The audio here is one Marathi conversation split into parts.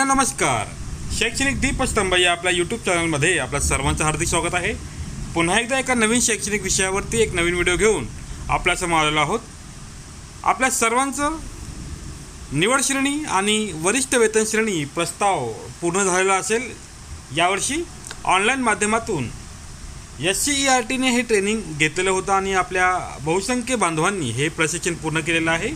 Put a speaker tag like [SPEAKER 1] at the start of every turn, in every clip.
[SPEAKER 1] नमस्कार. शैक्षणिक दीपस्तंभ या आपल्या यूट्यूब चॅनलमध्ये आपल्या सर्वांचं हार्दिक स्वागत आहे. पुन्हा एकदा एका नवीन शैक्षणिक विषयावरती एक नवीन व्हिडिओ घेऊन आपल्यासमोर आलेलो आहोत. आपल्या सर्वांचं निवड श्रेणी आणि वरिष्ठ वेतन श्रेणी प्रस्ताव पूर्ण झालेला असेल. यावर्षी ऑनलाईन माध्यमातून एस सी ई आर टीने हे ट्रेनिंग घेतलेलं होतं आणि आपल्या बहुसंख्य बांधवांनी हे प्रशिक्षण पूर्ण केलेलं आहे.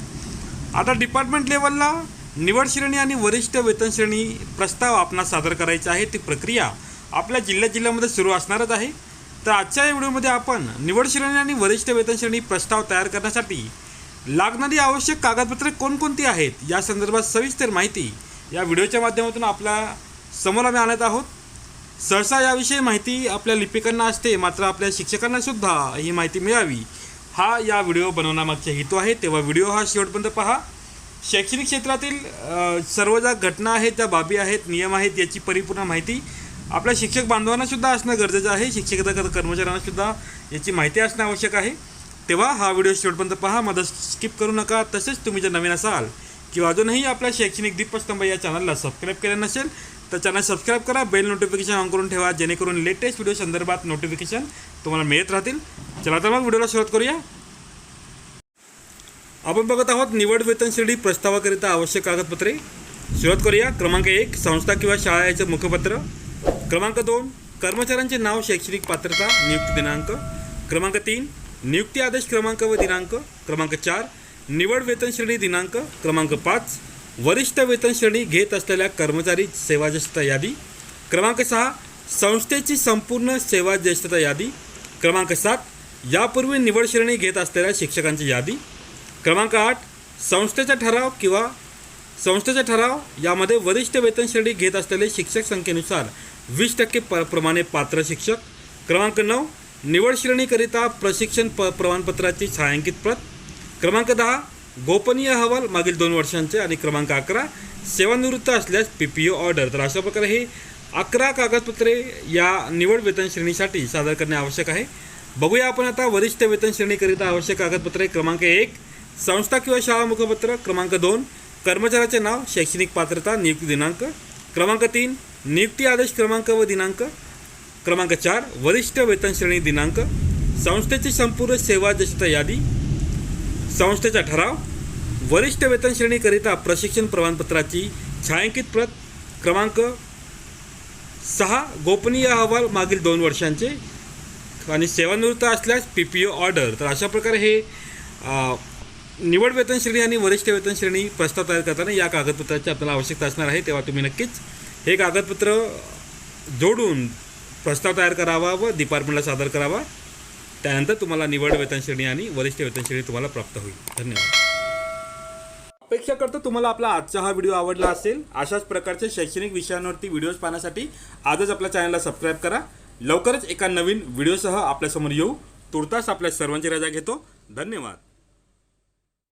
[SPEAKER 1] आता डिपार्टमेंट लेवलला निवड श्रेणी आणि वरिष्ठ वेतन श्रेणी प्रस्ताव आपणास सादर करायचा आहे. ती प्रक्रिया आपल्या जिल्ह्या जिल्ह्यामध्ये सुरू असणारच आहे. तर आजच्या या व्हिडिओमध्ये आपण निवड श्रेणी आणि वरिष्ठ वेतन श्रेणी प्रस्ताव तयार करण्यासाठी लागणारी आवश्यक कागदपत्रे कोणकोणती आहेत या संदर्भात सविस्तर माहिती या व्हिडिओच्या माध्यमातून आपल्यासमोर आम्ही आणत आहोत. सहसा याविषयी माहिती आपल्या लिपिकांना असते मात्र आपल्या शिक्षकांना सुद्धा ही माहिती मिळावी. हा या व्हिडिओ बनवण्यामागचा हेतू आहे. तेव्हा व्हिडिओ हा शेवटपर्यंत पहा. शैक्षणिक क्षेत्रातील सर्व ज्या घटना आहेत ज्या बाबी आहेत नियम आहेत याची परिपूर्ण माहिती आपल्या शिक्षक बांधवांनासुद्धा असणं गरजेचं आहे. शिक्षक कर्मचाऱ्यांनासुद्धा याची माहिती असणं आवश्यक आहे. तेव्हा हा व्हिडिओ शेवटपर्यंत पहा. मदत स्किप करू नका. तसेच तुम्ही जर नवीन असाल किंवा अजूनही आपल्या शैक्षणिक दीपस्तंभ या चॅनलला सबस्क्राईब केलं नसेल तर चॅनल सबस्क्राईब करा बेल नोटिफिकेशन ऑन करून ठेवा जेणेकरून लेटेस्ट व्हिडिओ संदर्भात नोटिफिकेशन तुम्हाला मिळत राहतील. चला तर मग व्हिडिओला सुरुवात करूया. आपण बघत आहोत निवड वेतन श्रेणी प्रस्तावाकरिता आवश्यक कागदपत्रे. सुरुवात करूया. क्रमांक एक संस्था किंवा शाळा याचं मुखपत्र. क्रमांक दोन कर्मचाऱ्यांचे नाव शैक्षणिक पात्रता नियुक्ती दिनांक. क्रमांक तीन नियुक्ती आदेश क्रमांक व दिनांक. क्रमांक चार निवड वेतन श्रेणी दिनांक क्रमांक पाच वरिष्ठ वेतन श्रेणी घेत असलेल्या कर्मचारी सेवा ज्येष्ठता यादी क्रमांक सहा संस्थेची संपूर्ण सेवा ज्येष्ठता यादी क्रमांक सात यापूर्वी निवड श्रेणी घेत असलेल्या शिक्षकांची यादी क्रमांक आठ संस्थेचा ठराव किंवा संस्थेचा ठराव यामध्ये वरिष्ठ वेतन श्रेणी घेत असलेले शिक्षक संख्येनुसार वीस टक्के प प्रमाणे पात्र शिक्षक क्रमांक नऊ निवड श्रेणीकरिता प्रशिक्षण प प्रमाणपत्राची छायांकित प्रत क्रमांक दहा गोपनीय अहवाल मागील दोन वर्षांचे आणि क्रमांक अकरा सेवानिवृत्त असल्यास पी पी ओ ऑर्डर तर अशा प्रकारे हे अकरा कागदपत्रे या निवड वेतन श्रेणीसाठी सादर करणे आवश्यक आहे. बघूया आपण आता वरिष्ठ वेतन श्रेणीकरिता आवश्यक कागदपत्रे क्रमांक एक संस्था किंवा शाळा मुखपत्र क्रमांक दोन कर्मचाऱ्याचे नाव शैक्षणिक पात्रता नियुक्ती दिनांक क्रमांक तीन नियुक्ती आदेश क्रमांक व दिनांक क्रमांक चार वरिष्ठ वेतन श्रेणी दिनांक संस्थेची संपूर्ण सेवा जशता यादी संस्थेचा ठराव वरिष्ठ वेतन श्रेणीकरिता प्रशिक्षण प्रमाणपत्राची छायांकित प्रत क्रमांक सहा गोपनीय अहवाल मागील दोन वर्षांचे आणि सेवानिवृत्त असल्यास पी पी ओ ऑर्डर. तर अशा प्रकारे हे निवड वेतन श्रेणी आणि वरिष्ठ वेतन श्रेणी प्रस्ताव तयार करताना या कागदपत्राची आपल्याला आवश्यकता असणार आहे. तेव्हा तुम्ही नक्कीच हे कागदपत्र जोडून प्रस्ताव तयार करावा व डिपार्टमेंटला सादर करावा. त्यानंतर तुम्हाला निवड वेतनश्रेणी आणि वरिष्ठ वेतनश्रेणी तुम्हाला प्राप्त होईल. धन्यवाद. अपेक्षा करतो तुम्हाला आपला आजचा हा व्हिडिओ आवडला असेल अशाच प्रकारचे शैक्षणिक विषयांवरती व्हिडिओज पाहण्यासाठी आजच आपल्या चॅनलला सबस्क्राईब करा. लवकरच एका नवीन व्हिडिओसह आपल्यासमोर येऊ. तुर्तास आपल्या सर्वांची रजा घेतो. धन्यवाद.